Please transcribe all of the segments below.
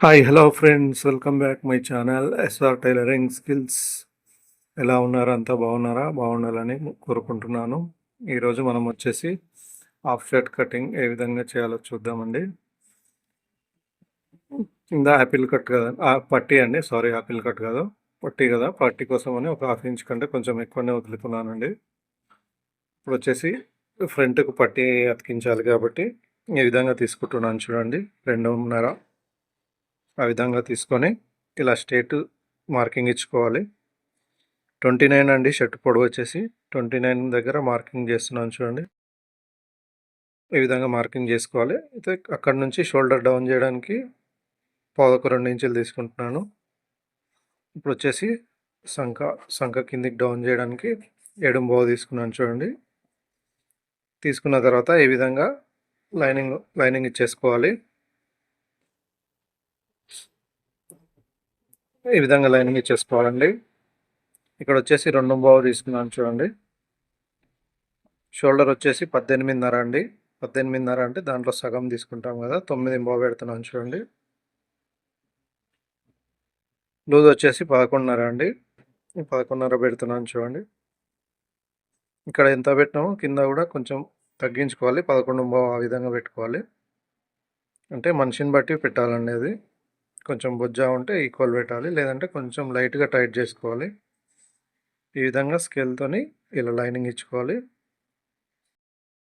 Hi hello friends welcome back my channel SR tailoring skills ఎలా ఉన్నారు? అంతా బాగున్నారా? బాగుండాలని కోరుకుంటున్నాను. ఈరోజు మనం వచ్చేసి ఆఫ్ షర్ట్ కటింగ్ ఏ విధంగా చేయాలో చూద్దామండి. కింద యాపిల్ కట్ కదా? పట్టీ అండి. సారీ యాపిల్ కట్ కాదు. పట్టీ కదా? పట్టీ కోసం అని ఒక హాఫ్ ఇంచ్ కంటే కొంచెం ఎక్కువనే వదులుతున్నానండి ఇప్పుడు వచ్చేసి ఫ్రంట్కు పట్టీ అతికించాలి కాబట్టి ఈ విధంగా తీసుకుంటున్నాను చూడండి. రెండున్నర ఆ విధంగా తీసుకొని ఇలా స్టేట్ మార్కింగ్ ఇచ్చుకోవాలి. ట్వంటీ నైన్ అండి షర్ట్ పొడవు వచ్చేసి. ట్వంటీ నైన్ దగ్గర మార్కింగ్ చేస్తున్నాను చూడండి. ఈ విధంగా మార్కింగ్ చేసుకోవాలి. అయితే అక్కడ నుంచి షోల్డర్ డౌన్ చేయడానికి పాదొక రెండు ఇంచులు తీసుకుంటున్నాను. ఇప్పుడు వచ్చేసి సంఖ సంఖ కిందికి డౌన్ చేయడానికి ఎడం బావు తీసుకున్నాను చూడండి. తీసుకున్న తర్వాత ఈ విధంగా లైనింగ్ లైనింగ్ ఇచ్చేసుకోవాలి. ఈ విధంగా లైనింగ్ ఇచ్చేసుకోవాలండి ఇక్కడ వచ్చేసి రెండు బావు తీసుకున్నాను చూడండి. షోల్డర్ వచ్చేసి పద్దెనిమిదిన్నర అండి. పద్దెనిమిదిన్నర అంటే దాంట్లో సగం తీసుకుంటాం కదా. తొమ్మిది బావు పెడుతున్నాను చూడండి. లూజ్ వచ్చేసి పదకొండున్నర అండి. పదకొండున్నర పెడుతున్నాను చూడండి. ఇక్కడ ఎంత పెట్టినామో కింద కూడా కొంచెం తగ్గించుకోవాలి. పదకొండు బావు ఆ విధంగా పెట్టుకోవాలి. అంటే మనిషిని బట్టి పెట్టాలండి అది. కొంచెం బుజ్జ ఉంటే ఈక్వల్ పెట్టాలి లేదంటే కొంచెం లైట్గా టైట్ చేసుకోవాలి. ఈ విధంగా స్కేల్తోని ఇలా లైనింగ్ ఇచ్చుకోవాలి.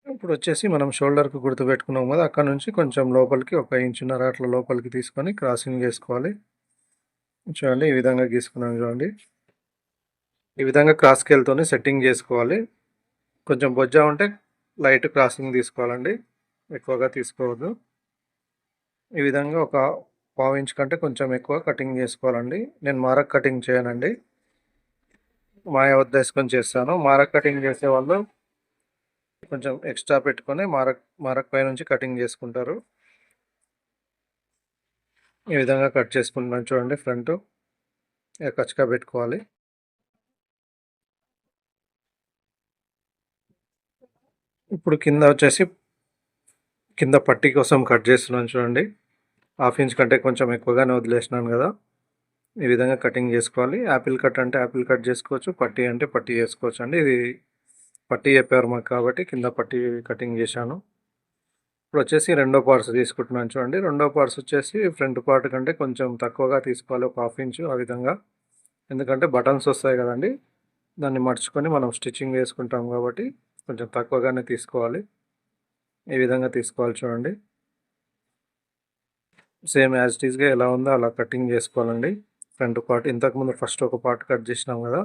ఇప్పుడు వచ్చేసి మనం షోల్డర్కి గుర్తు పెట్టుకున్నాం కదా అక్కడ నుంచి కొంచెం లోపలికి ఒక ఇంచున్నర అట్లా లోపలికి తీసుకొని క్రాసింగ్ చేసుకోవాలి. చూడండి ఈ విధంగా గీసుకున్నాం చూడండి. ఈ విధంగా క్రాస్ స్కేల్తోని సెట్టింగ్ చేసుకోవాలి. కొంచెం బొజ్జా ఉంటే లైట్ క్రాసింగ్ తీసుకోవాలండి ఎక్కువగా తీసుకోవద్దు. ఈ విధంగా ఒక పావు ఇంచ్ కంటే కొంచెం ఎక్కువ కటింగ్ చేసుకోవాలండి. నేను మారక్ కటింగ్ చేయనండి. మాయ వద్ద వేసుకొని చేస్తాను. మారక్ కటింగ్ చేసే వాళ్ళు కొంచెం ఎక్స్ట్రా పెట్టుకొని మారక్ మారక్ పై నుంచి కటింగ్ చేసుకుంటారు. ఈ విధంగా కట్ చేసుకుంటున్నాను చూడండి ఫ్రంట్. కచ్చగా పెట్టుకోవాలి. ఇప్పుడు కింద వచ్చేసి కింద పట్టి కోసం కట్ చేస్తున్నాను చూడండి. హాఫ్ ఇంచ్ కంటే కొంచెం ఎక్కువగానే వదిలేసినాను కదా. ఈ విధంగా కటింగ్ చేసుకోవాలి. యాపిల్ కట్ అంటే యాపిల్ కట్ చేసుకోవచ్చు. పట్టీ అంటే పట్టీ చేసుకోవచ్చు అండి. ఇది పట్టీ చెప్పారు మాకు కాబట్టి కింద పట్టీ కటింగ్ చేశాను. ఇప్పుడు వచ్చేసి రెండో పార్ట్స్ తీసుకుంటున్నాను చూడండి. రెండో పార్ట్స్ వచ్చేసి ఫ్రంట్ పార్ట్ కంటే కొంచెం తక్కువగా తీసుకోవాలి. ఒక హాఫ్ ఇంచు ఆ విధంగా. ఎందుకంటే బటన్స్ వస్తాయి కదండి. దాన్ని మర్చుకొని మనం స్టిచ్చింగ్ వేసుకుంటాం కాబట్టి కొంచెం తక్కువగానే తీసుకోవాలి. ఈ విధంగా తీసుకోవాలి చూడండి. సేమ్ యాజ్ టీజ్గా ఎలా ఉందో అలా కటింగ్ చేసుకోవాలండి. ఫ్రంట్ పార్ట్ ఇంతకుముందు ఫస్ట్ ఒక పార్ట్ కట్ చేసినాం కదా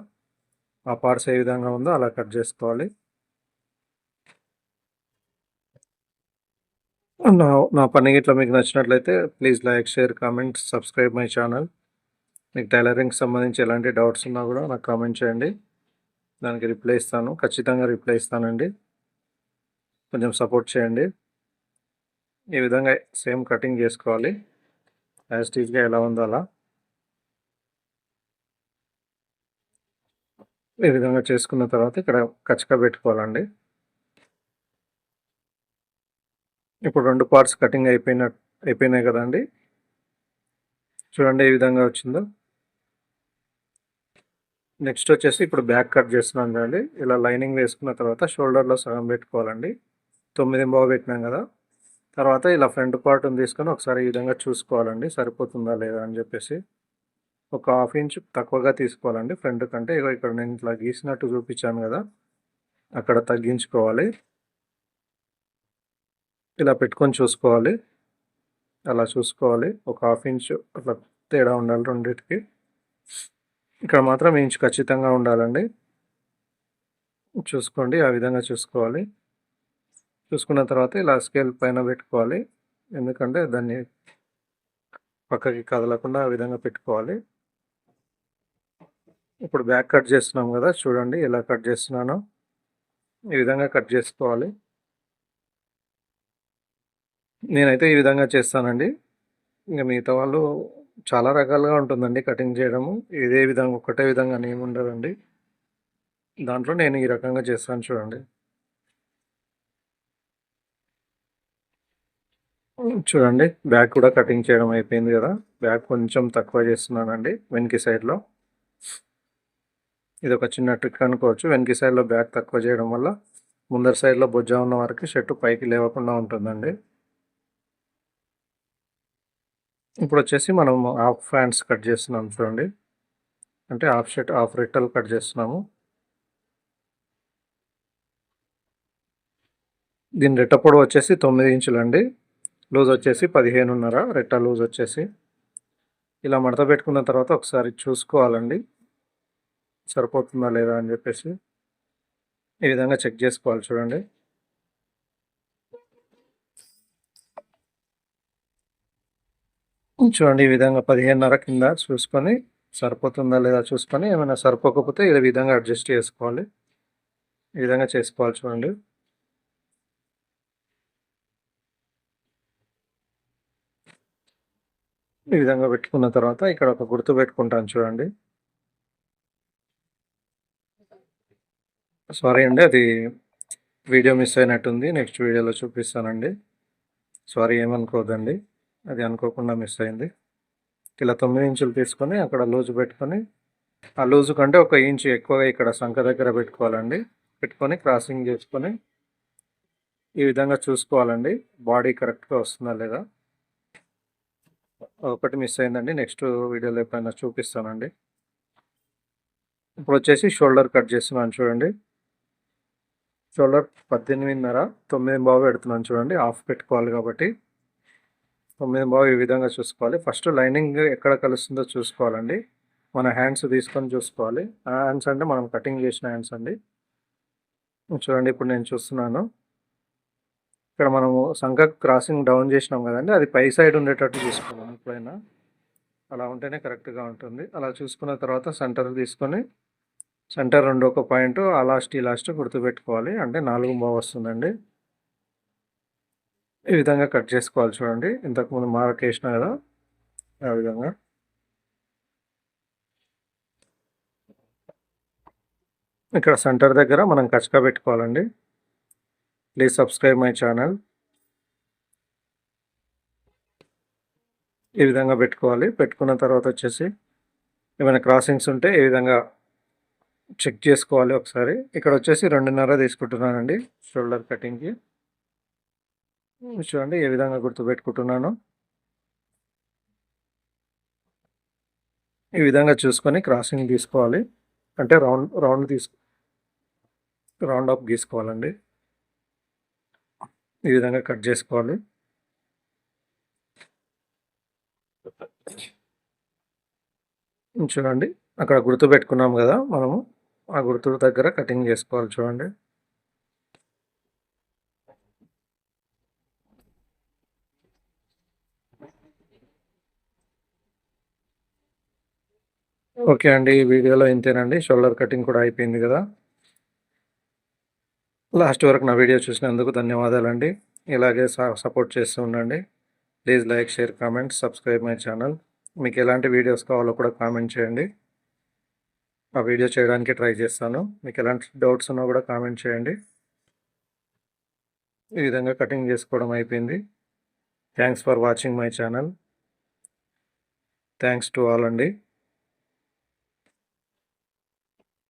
ఆ పార్ట్స్ ఏ విధంగా ఉందో అలా కట్ చేసుకోవాలి. నా నా పని ఇట్లా మీకు నచ్చినట్లయితే please like share comment subscribe my channel. మీకు టైలరింగ్ సంబంధించి ఎలాంటి డౌట్స్ ఉన్నా కూడా నాకు కామెంట్ చేయండి. దానికి రిప్లై ఇస్తాను ఖచ్చితంగా రిప్లై ఇస్తానండి. కొంచెం సపోర్ట్ చేయండి. ఈ విధంగా సేమ్ కటింగ్ చేసుకోవాలి. యాజ్ టీజ్గా ఎలా ఉందో అలా. ఈ విధంగా చేసుకున్న తర్వాత ఇక్కడ కచ్చగా పెట్టుకోవాలండి. ఇప్పుడు రెండు పార్ట్స్ కటింగ్ అయిపోయిన అయిపోయినాయి కదండి. చూడండి ఏ విధంగా వచ్చిందో. నెక్స్ట్ వచ్చేసి ఇప్పుడు బ్యాక్ కట్ చేస్తున్నాం అండి ఇలా లైనింగ్ వేసుకున్న తర్వాత షోల్డర్లో సగం పెట్టుకోవాలండి. తొమ్మిది బాగు పెట్టినాం కదా. తర్వాత ఇలా ఫ్రంట్ పార్ట్ని తీసుకొని ఒకసారి ఈ విధంగా చూసుకోవాలండి సరిపోతుందా లేదా అని చెప్పేసి. ఒక హాఫ్ ఇంచ్ తక్కువగా తీసుకోవాలండి ఫ్రంట్ కంటే. ఇగో ఇక్కడ నేను ఇట్లా గీసినట్టు చూపించాను కదా అక్కడ తగ్గించుకోవాలి. ఇలా పెట్టుకొని చూసుకోవాలి అలా చూసుకోవాలి. ఒక హాఫ్ ఇంచ్ అట్లా తేడా ఉండాలి రెండింటికి. ఇక్కడ మాత్రం ఇంచ్ ఖచ్చితంగా ఉండాలండి. చూసుకోండి ఆ విధంగా చూసుకోవాలి. చూసుకున్న తర్వాత ఇలా స్కేల్ పైన పెట్టుకోవాలి. ఎందుకంటే దాన్ని పక్కకి కదలకుండా ఆ విధంగా పెట్టుకోవాలి. ఇప్పుడు బ్యాక్ కట్ చేస్తున్నాం కదా చూడండి ఎలా కట్ చేస్తున్నానో. ఈ విధంగా కట్ చేసుకోవాలి. నేనైతే ఈ విధంగా చేస్తానండి. ఇంకా మిగతా వాళ్ళు చాలా రకాలుగా ఉంటుందండి కటింగ్ చేయడము. ఇదే విధంగా ఒకటే విధంగా ఏమి ఉండదండి. దాంట్లో నేను ఈ రకంగా చేస్తాను చూడండి. చూడండి బ్యాక్ కూడా కటింగ్ చేయడం అయిపోయింది కదా. బ్యాక్ కొంచెం తక్కువ చేస్తున్నానండి వెనక సైడ్లో. ఇది ఒక చిన్న ట్రిక్ అనుకోవచ్చు. వెనక సైడ్లో బ్యాక్ తక్కువ చేయడం వల్ల ముందర సైడ్లో బొజ్జ ఉన్న వరకు షర్టు పైకి లేవకుండా ఉంటుందండి. ఇప్పుడు వచ్చేసి మనం హాఫ్ ఫ్యాంట్స్ కట్ చేస్తున్నాం చూడండి. అంటే హాఫ్ షర్ట్ హాఫ్ రెట్టలు కట్ చేస్తున్నాము. దీని రెట్ట పొడవు వచ్చేసి తొమ్మిది ఇంచులండి. లూజ్ వచ్చేసి పదిహేనున్నర రెట్ట లూజ్ వచ్చేసి. ఇలా మడత పెట్టుకున్న తర్వాత ఒకసారి చూసుకోవాలండి. సరిపోతుందా లేదా అని చెప్పేసి ఈ విధంగా చెక్ చేసుకోవాలి చూడండి. చూడండి ఈ విధంగా పదిహేనున్నర కింద చూసుకొని సరిపోతుందా లేదా చూసుకొని ఏమైనా సరిపోకపోతే ఈ విధంగా అడ్జస్ట్ చేసుకోవాలి. ఈ విధంగా చేసుకోవాలి చూడండి. ఈ విధంగా పెట్టుకున్న తర్వాత ఇక్కడ ఒక గుర్తు పెట్టుకుంటాను చూడండి. సారీ అండి అది వీడియో మిస్ అయినట్టుంది. నెక్స్ట్ వీడియోలో చూపిస్తానండి. సారీ ఏమనుకోదండి అది అనుకోకుండా మిస్ అయింది. ఇలా తొమ్మిది ఇంచులు తీసుకొని అక్కడ లూజు పెట్టుకొని ఆ లూజు కంటే ఒక ఇంచు ఎక్కువగా ఇక్కడ సంఖ దగ్గర పెట్టుకోవాలండి. పెట్టుకొని క్రాసింగ్ చేసుకొని ఈ విధంగా చూసుకోవాలండి. బాడీ కరెక్ట్గా వస్తుందా లేదా? ఒకటి మిస్ అయిందండి. నెక్స్ట్ వీడియోలో ఎప్పుడైనా చూపిస్తానండి. ఇప్పుడు వచ్చేసి షోల్డర్ కట్ చేస్తున్నాను చూడండి. షోల్డర్ పద్దెనిమిదిన్నర తొమ్మిది బావు పెడుతున్నాను చూడండి. హాఫ్ పెట్టుకోవాలి కాబట్టి తొమ్మిది బావు ఈ విధంగా చూసుకోవాలి. ఫస్ట్ లైనింగ్ ఎక్కడ కలుస్తుందో చూసుకోవాలండి. మన హ్యాండ్స్ తీసుకొని చూసుకోవాలి. హ్యాండ్స్ అంటే మనం కటింగ్ చేసిన హ్యాండ్స్ అండి. చూడండి ఇప్పుడు నేను చూస్తున్నాను. ఇక్కడ మనము సంఖ క్రాసింగ్ డౌన్ చేసినాం కదండి అది పై సైడ్ ఉండేటట్టు చూసుకోవాలి ఎప్పుడైనా. అలా ఉంటేనే కరెక్ట్గా ఉంటుంది. అలా చూసుకున్న తర్వాత సెంటర్ తీసుకొని సెంటర్ రెండు ఒక పాయింట్ ఆ లాస్ట్ ఈ లాస్ట్ గుర్తుపెట్టుకోవాలి. అంటే నాలుగు బాగా వస్తుందండి. ఈ విధంగా కట్ చేసుకోవాలి చూడండి. ఇంతకుముందు మార్క్ వేసిన కదా ఆ విధంగా. ఇక్కడ సెంటర్ దగ్గర మనం కచక పెట్టుకోవాలండి. ప్లీజ్ సబ్స్క్రైబ్ మై ఛానల్ ఈ విధంగా పెట్టుకోవాలి. పెట్టుకున్న తర్వాత వచ్చేసి ఏమైనా క్రాసింగ్స్ ఉంటే ఈ విధంగా చెక్ చేసుకోవాలి ఒకసారి. ఇక్కడ వచ్చేసి రెండున్నర తీసుకుంటున్నానండి షోల్డర్ కటింగ్కి చూడండి ఏ విధంగా గుర్తుపెట్టుకుంటున్నాను ఈ విధంగా చూసుకొని క్రాసింగ్ తీసుకోవాలి. అంటే రౌండ్ రౌండ్ తీసు రౌండ్ అప్ గీసుకోవాలండి. ఈ విధంగా కట్ చేసుకోవాలి. చూడండి అక్కడ గుర్తు పెట్టుకున్నాం కదా మనము ఆ గుర్తు దగ్గర కటింగ్ చేసుకోవాలి చూడండి. ఓకే అండి ఈ వీడియోలో ఇంతేనండి. షోల్డర్ కటింగ్ కూడా అయిపోయింది కదా. లాస్ట్ వరకు నా వీడియో చూసినందుకు ధన్యవాదాలండి. ఇలాగే సపోర్ట్ చేస్తూ ఉండండి. Please like share comment subscribe my channel. మీకు ఎలాంటి వీడియోస్ కావాలో కూడా కామెంట్ చేయండి. ఆ వీడియో చేయడానికి ట్రై చేస్తాను. మీకు ఎలాంటి డౌట్స్ ఉన్నా కూడా కామెంట్ చేయండి. ఈ విధంగా కటింగ్ చేసుకోవడం అయిపోయింది. Thanks for watching my channel. Thanks to all అండి.